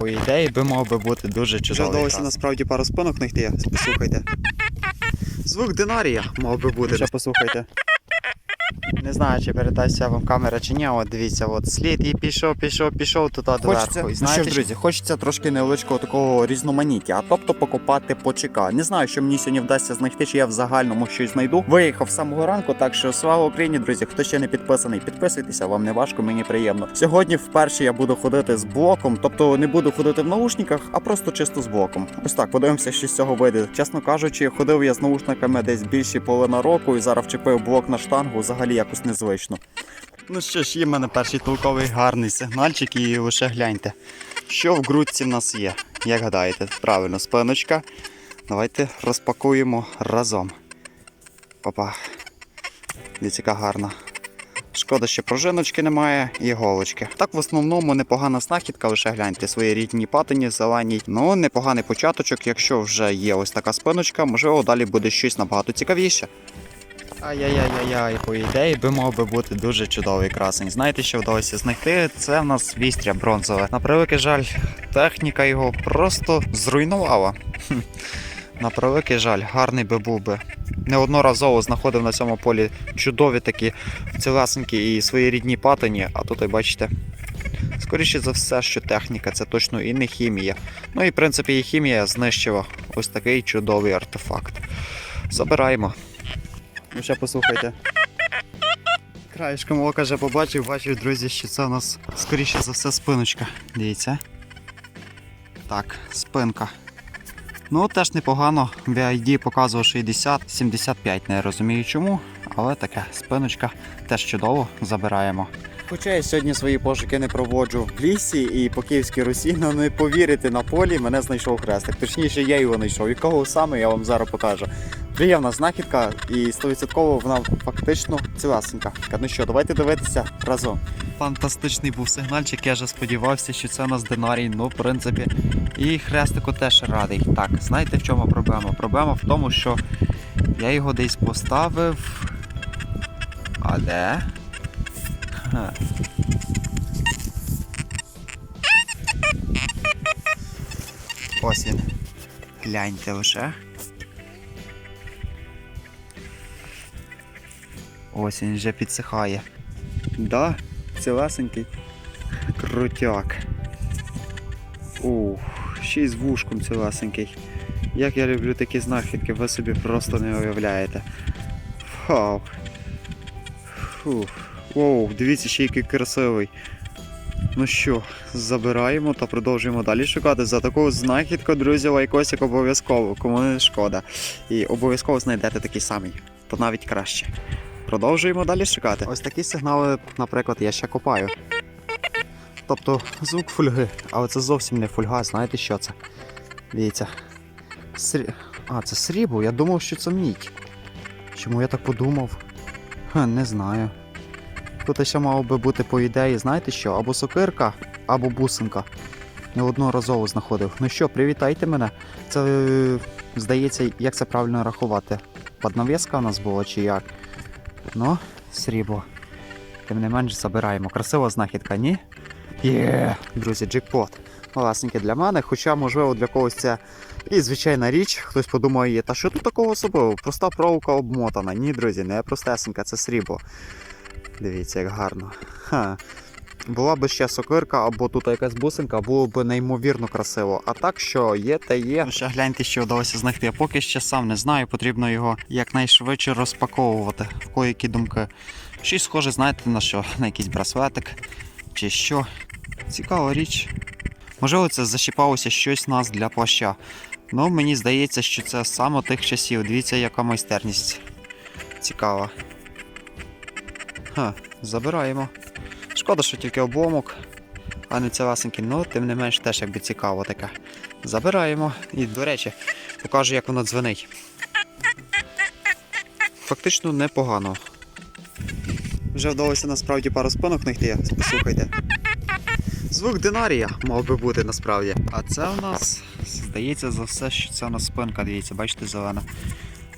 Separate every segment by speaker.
Speaker 1: По ідеї би мав би бути дуже
Speaker 2: Вже вдалося насправді пару спинок знайти. Послухайте. Звук динарія мав би бути. Ще послухайте.
Speaker 1: Не знаю, чи передасться вам камера чи ні. От дивіться, от слід і пішов, пішов, пішов туди доверху. І
Speaker 3: ну
Speaker 1: знаєте,
Speaker 3: що ж, друзі, хочеться трошки невеличкого такого різноманіття, а тобто покопати по ЧК. Не знаю, що мені сьогодні вдасться знайти, чи я в загальному щось знайду. Виїхав з самого ранку, так що слава Україні, друзі. Хто ще не підписаний, підписуйтеся, вам не важко, мені приємно. Сьогодні вперше я буду ходити з блоком, тобто не буду ходити в наушниках, а просто чисто з блоком. Ось так, подивимося, що з цього вийде. Чесно кажучи, ходив я з наушниками десь більше половина року і зараз вчепив блок на штангу, взагалі якось незвично.
Speaker 1: Ну що ж, є в мене перший толковий гарний сигнальчик, і лише гляньте, що в грудці в нас є. Як гадаєте, правильно, спиночка. Давайте розпакуємо разом. Опа. Дивіться, яка гарна. Шкода, що пружиночки немає і голочки. Так в основному непогана знахідка, лише гляньте свої рідні патині, зелені. Ну, непоганий початочок, якщо вже є ось така спиночка, можливо, далі буде щось набагато цікавіше. Ай-яй-яй-яй, по ідеї би мав би бути дуже чудовий красень. Знаєте, що вдалося знайти? Це в нас вістря бронзове. На превеликий жаль, техніка його просто зруйнувала. На превеликий жаль, гарний би був би. Неодноразово знаходив на цьому полі чудові такі цілесенькі і свої рідні патині, а тут, бачите, скоріше за все, що техніка це точно і не хімія. Ну і в принципі і хімія знищила ось такий чудовий артефакт. Забираємо.
Speaker 2: Ну ще послухайте.
Speaker 1: Краєшком ока вже побачив, бачив, друзі, що це у нас скоріше за все спиночка. Дивіться. Так, спинка. Ну, теж непогано. VID показував 60, 75, не розумію чому, але таке спиночка теж чудово забираємо.
Speaker 3: Хоча я сьогодні свої пошуки не проводжу в лісі і по Київській Русі, ну не повірите, на полі мене знайшов хрестик. Точніше, я його знайшов. І кого саме я вам зараз покажу. Приємна знахідка і 100% вона фактично цілесенька. Ну що, давайте дивитися разом.
Speaker 1: Фантастичний був сигнальчик, я вже сподівався, що це у нас динарій, ну, в принципі, і хрестику теж радий. Так, знаєте в чому проблема? Проблема в тому, що я його десь поставив. А де? Ха. Ось він. Гляньте лише. Ось він вже підсихає.
Speaker 3: Да, цілесенький.
Speaker 1: Крутяк.
Speaker 3: Ух, ще й з вушком цілесенький. Як я люблю такі знахідки, ви собі просто не уявляєте. Вау. Фух. Воу, дивіться, ще який красивий. Ну що, забираємо та продовжуємо далі шукати. За таку знахідку, друзі, лайкосик обов'язково, кому не шкода. І обов'язково знайдете такий самий, то навіть краще. Продовжуємо далі шукати.
Speaker 1: Ось такі сигнали, наприклад, я ще копаю. Тобто звук фольги, але це зовсім не фольга, знаєте що це? Дивіться. Срі... А, це срібло, я думав, що це мідь. Чому я так подумав? Ха, не знаю. Тут ще мало би бути по ідеї, знаєте що? Або сокирка, або бусинка. Неодноразово знаходив. Ну що, привітайте мене. Це, е, здається, як це правильно рахувати? Поднав'язка у нас була чи як? Ну, срібло. Тим не менш забираємо. Красива знахідка, ні? Є, друзі, джекпот. Власненьке для мене, хоча, можливо, для когось це і звичайна річ. Хтось подумає, та що тут такого особливого? Проста проволока обмотана. Ні, друзі, не простесенька, це срібло. Дивіться, як гарно. Ха. Була б ще сокирка або тут якась бусинка, було б неймовірно красиво. А так що є, та є. Ну, ще гляньте, що вдалося знайти. Я поки ще сам не знаю, потрібно його якнайшвидше розпаковувати. В коїкі думки. Щось схоже, знаєте, на що? На якийсь браслетик чи що. Цікава річ. Можливо, це защіпалося щось нас для плаща. Ну, мені здається, що це саме тих часів. Дивіться, яка майстерність. Цікава. Ха, забираємо. Шкода, що тільки обломок, а не цілесенький, ну, тим не менш теж якби цікаво таке. Забираємо. І, до речі, покажу, як воно дзвенить. Фактично непогано.
Speaker 2: Вже вдалося насправді пару спинок знайти. Послухайте. Звук динарія мав би бути насправді.
Speaker 1: А це у нас, здається, за все, що це у нас спинка, дивіться, бачите, зелена.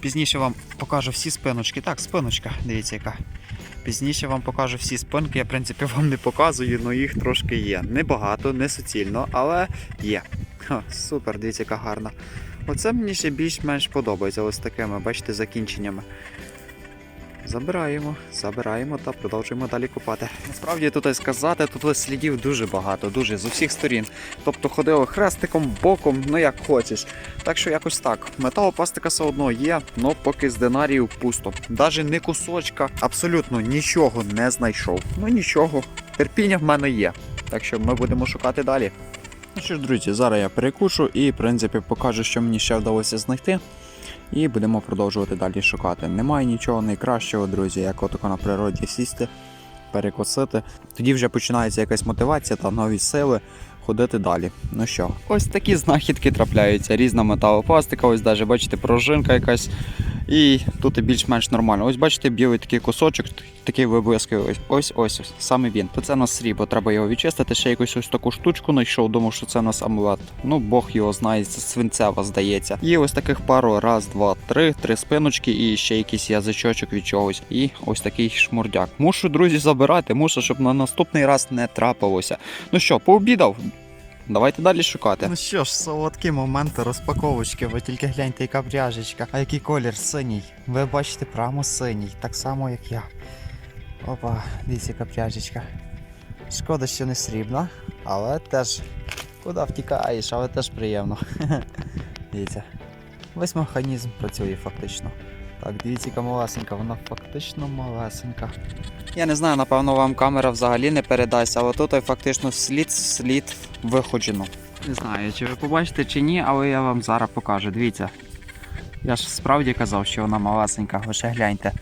Speaker 1: Пізніше вам покажу всі спиночки. Так, спиночка, дивіться яка.
Speaker 2: Пізніше вам покажу всі спинки. Я, в принципі, вам не показую, але їх трошки є. Небагато, не суцільно, але є. Ха, супер, дивіться, яка гарна. Оце мені ще більш-менш подобається ось такими, бачите, закінченнями. Забираємо, забираємо та продовжуємо далі купати. Насправді тут сказати, тут слідів дуже багато, дуже з усіх сторін. Тобто ходили хрестиком, боком, ну як хочеш. Так що якось так. Металопластика все одно є, але поки з динаріїв пусто. Даже не кусочка, абсолютно нічого не знайшов. Ну нічого, терпіння в мене є. Так що ми будемо шукати далі.
Speaker 3: Ну що ж, друзі, зараз я перекушу і, в принципі, покажу, що мені ще вдалося знайти. І будемо продовжувати далі шукати. Немає нічого найкращого, друзі, як отако на природі сісти, перекусити. Тоді вже починається якась мотивація та нові сили ходити далі. Ну що, ось такі знахідки трапляються. Різна металопластика, ось навіть бачите, пружинка якась. І тут і більш-менш нормально. Ось бачите, білий такий кусочок, такий виблискує. Ось ось ось саме він. То це у нас срібло, треба його відчистити. Ще якусь ось таку штучку знайшов, думав, що це у нас амулет. Ну, Бог його знає, це свинцева, здається. І ось таких пару, раз, два, три, три спиночки і ще якийсь язичочок від чогось. І ось такий шмурдяк. Мушу, друзі, забирати, мушу, щоб на наступний раз не трапилося. Ну що, пообідав? Давайте далі шукати.
Speaker 1: Ну що ж, солодкі моменти розпаковочки, ви тільки гляньте, яка пряжечка. А який колір синій. Ви бачите прямо синій, так само як я. Опа, дивіться, яка пряжечка. Шкода, що не срібна, але теж куди втікаєш, але теж приємно. Дивіться. Весь механізм працює фактично. Так, дивіться, яка малесенька, вона фактично малесенька.
Speaker 3: Я не знаю, напевно, вам камера взагалі не передасть, але тут фактично слід слід виходжено.
Speaker 2: Не знаю, чи ви побачите чи ні, але я вам зараз покажу. Дивіться. Я ж справді казав, що вона малесенька, лише гляньте.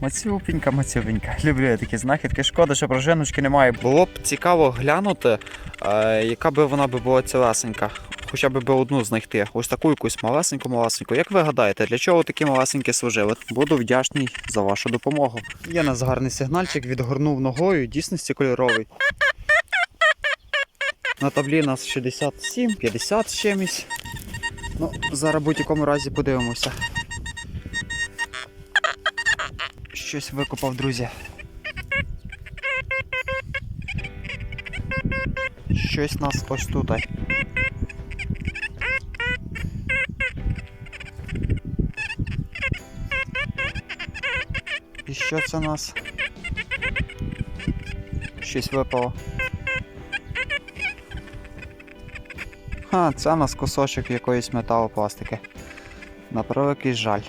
Speaker 3: Мацюпенька, мацюпенька. Люблю я такі знахідки. Шкода, що пружиночки немає.
Speaker 2: Було б цікаво глянути, е, яка би вона би була цілесенька. Хоча б би одну знайти. Ось таку якусь малесеньку-малесеньку. Як ви гадаєте, для чого такі малесенькі служили? Буду вдячний за вашу допомогу. Є нас гарний сигнальчик, відгорнув ногою, дійсності кольоровий. На таблі нас 67, 50 з чимось. Ну, зараз в будь-якому разі подивимося. Щось викопав, друзі. Щось нас ось тут. Що це у нас? Щось випало. Ха, це у нас кусочок якоїсь металопластики. На превеликий жаль.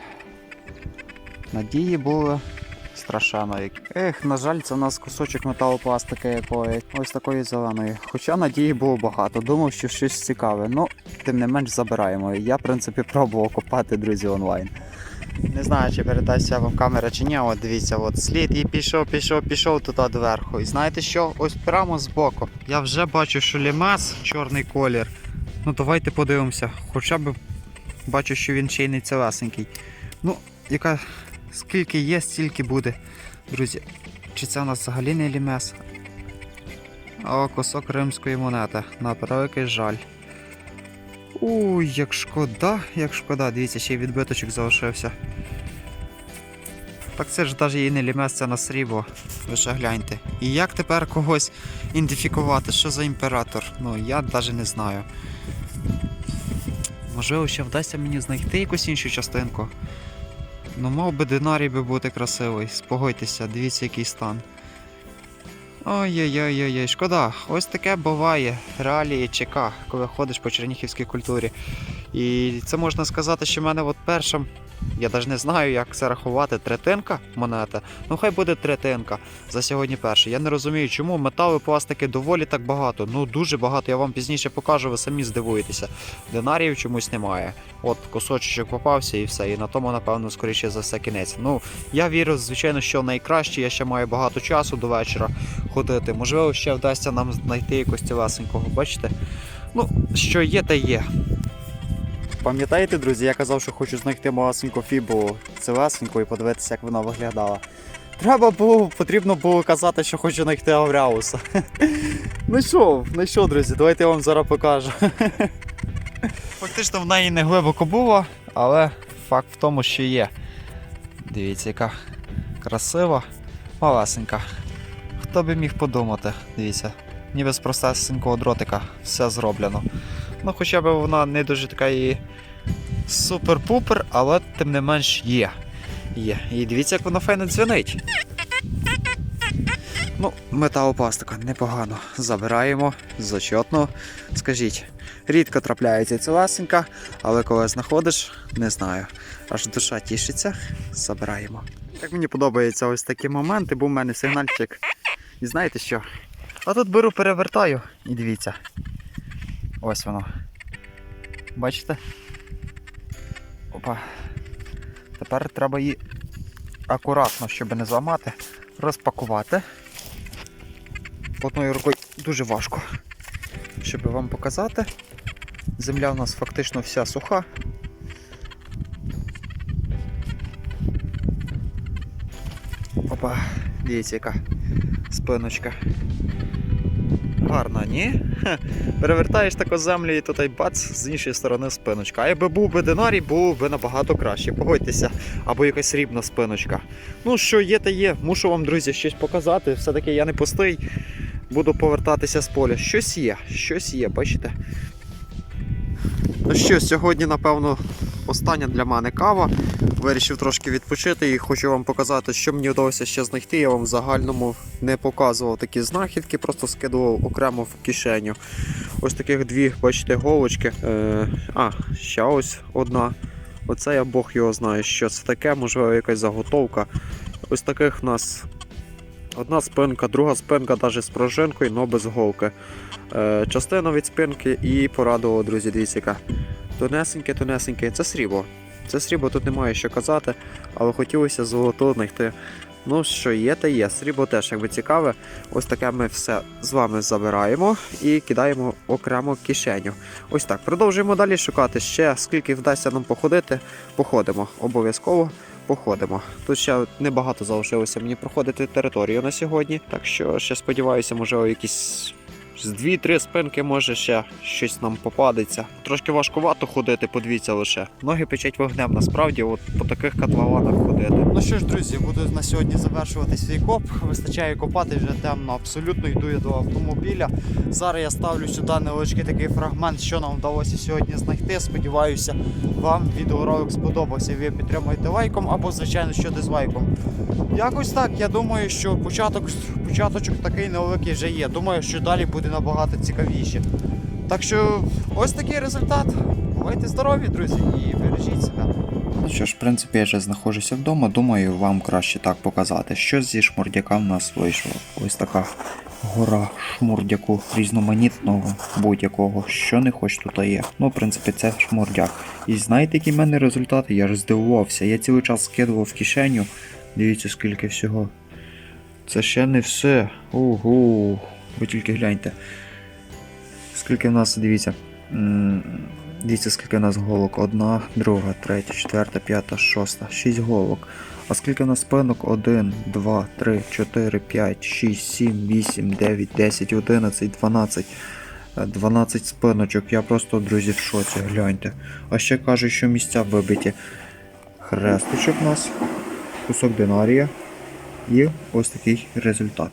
Speaker 2: Надії були страшенно. Ех, на жаль, це у нас кусочок металопластики якої. Ось такої зеленої. Хоча надії було багато. Думав, що щось цікаве. Ну, тим не менш забираємо. Я, в принципі, пробував копати, друзі, онлайн. Не знаю, чи передасться вам камера чи ні. От дивіться, от слід і пішов, пішов, пішов туди доверху. І знаєте що? Ось прямо збоку. Я вже бачу, що лімес чорний колір. Ну давайте подивимося. Хоча б бачу, що він ще й не цілесенький. Ну, яка скільки є, стільки буде. Друзі, чи це у нас взагалі не лімес? О, кусок римської монети. На превеликий жаль. Уй, як шкода, як шкода. Дивіться, ще й відбиточок залишився. Так це ж навіть і не лімес, це на срібло. Ви ще гляньте. І як тепер когось ідентифікувати? Що за імператор? Ну, я навіть не знаю. Можливо, ще вдасться мені знайти якусь іншу частинку. Ну, мав би динарій би бути красивий. Спогодьтеся, дивіться, який стан. Ой-ой-ой, шкода. Ось таке буває. Реалії ЧК, коли ходиш по черніхівській культурі. І це можна сказати, що в мене от перша, я навіть не знаю, як це рахувати, третинка монета. Ну хай буде третинка за сьогодні перша. Я не розумію, чому метали, пластики доволі так багато. Ну дуже багато. Я вам пізніше покажу, ви самі здивуєтеся. Динаріїв чомусь немає. От кусочок попався і все. І на тому, напевно, скоріше за все кінець. Ну, я вірю, звичайно, що найкраще. Я ще маю багато часу до вечора ходити. Можливо, ще вдасться нам знайти якось цілесенького. Бачите? Ну, що є, те є. Пам'ятаєте, друзі, я казав, що хочу знайти малесеньку фібу цілесеньку і подивитися, як вона виглядала. Треба було, потрібно було казати, що хочу знайти Авряуса. Знайшов, знайшов, друзі, давайте я вам зараз покажу. Фактично в неї не глибоко було, але факт в тому, що є. Дивіться, яка красива. малесенька. Хто би міг подумати, дивіться, ніби з простесенького дротика все зроблено. Ну, хоча б вона не дуже така і супер-пупер, але тим не менш є. Є. І дивіться, як воно файно дзвенить. Ну, металопластика непогано. Забираємо зачетно. Скажіть, рідко трапляється цілесенька, але коли знаходиш, не знаю. Аж душа тішиться, забираємо.
Speaker 1: Як мені подобаються ось такі моменти, був у мене сигнальчик. І знаєте що? А тут беру, перевертаю і дивіться.
Speaker 2: Ось воно. Бачите? Опа. Тепер треба її акуратно, щоб не зламати, розпакувати. Одною рукою дуже важко. Щоб вам показати. Земля у нас фактично вся суха. Опа, дивіться, яка спиночка. Гарна, ні? Хе. Перевертаєш таку землю і тут бац, з іншої сторони спиночка. А якби був би динарій, був би набагато краще. Погодьтеся, або якась рівна спиночка. Ну, що є, та є. Мушу вам, друзі, щось показати. Все-таки я не пустий. Буду повертатися з поля. Щось є, щось є, бачите?
Speaker 1: Ну що, сьогодні, напевно, остання для мене кава. Вирішив трошки відпочити і хочу вам показати, що мені вдалося ще знайти. Я вам в загальному не показував такі знахідки, просто скидував окремо в кишеню. Ось таких дві, бачите, голочки. Е, а, ще ось одна. Оце я Бог його знає, що це таке, можливо, якась заготовка. Ось таких в нас одна спинка, друга спинка, навіть з пружинкою, але без голки. Е, частина від спинки і порадувало, друзі, дивіться, яка тонесеньке, тонесеньке. Це срібло. Це срібло, тут немає що казати, але хотілося золото знайти. Ну, що є, та є. Срібло теж якби цікаве. Ось таке ми все з вами забираємо і кидаємо окремо кишеню. Ось так. Продовжуємо далі шукати ще, скільки вдасться нам походити. Походимо. Обов'язково походимо. Тут ще небагато залишилося мені проходити територію на сьогодні. Так що ще сподіваюся, можливо, якісь з дві-три спинки може ще щось нам попадеться. Трошки важкувато ходити, подивіться лише. Ноги печать вогнем, насправді, от по таких котлованах ходити.
Speaker 2: Ну що ж, друзі, буду на сьогодні завершувати свій коп. Вистачає копати вже темно. Абсолютно йду я до автомобіля. Зараз я ставлю сюди невеличкий такий фрагмент, що нам вдалося сьогодні знайти. Сподіваюся, вам відеоролик сподобався. Ви підтримуєте лайком або, звичайно, що дизлайком. Якось так. Я думаю, що початок, початочок такий невеликий вже є. Думаю, що далі буде набагато цікавіше. Так що ось такий результат. Бувайте здорові, друзі, і бережіть себе.
Speaker 3: Ну що ж, в принципі, я вже знаходжуся вдома. Думаю, вам краще так показати. Що зі шмурдяка в нас вийшло. Ось така гора шмурдяку різноманітного будь-якого, що не хоч тут є. Ну, в принципі, це шмурдяк. І знаєте, які в мене результати? Я ж здивувався. Я цілий час скидував в кишеню. Дивіться, скільки всього. Це ще не все. Ого. Ви тільки гляньте. Скільки в нас, дивіться. Дивіться, скільки в нас голок. Одна, друга, третя, четверта, п'ята, шоста. Шість голок. А скільки в нас спинок? Один, два, три, чотири, п'ять, шість, сім, вісім, дев'ять, десять, одинадцять, дванадцять. Е, 12 спиночок. Я просто, друзі, в шоці, гляньте. А ще кажуть, що місця вибиті. Хрестичок у нас, кусок динарія і ось такий результат.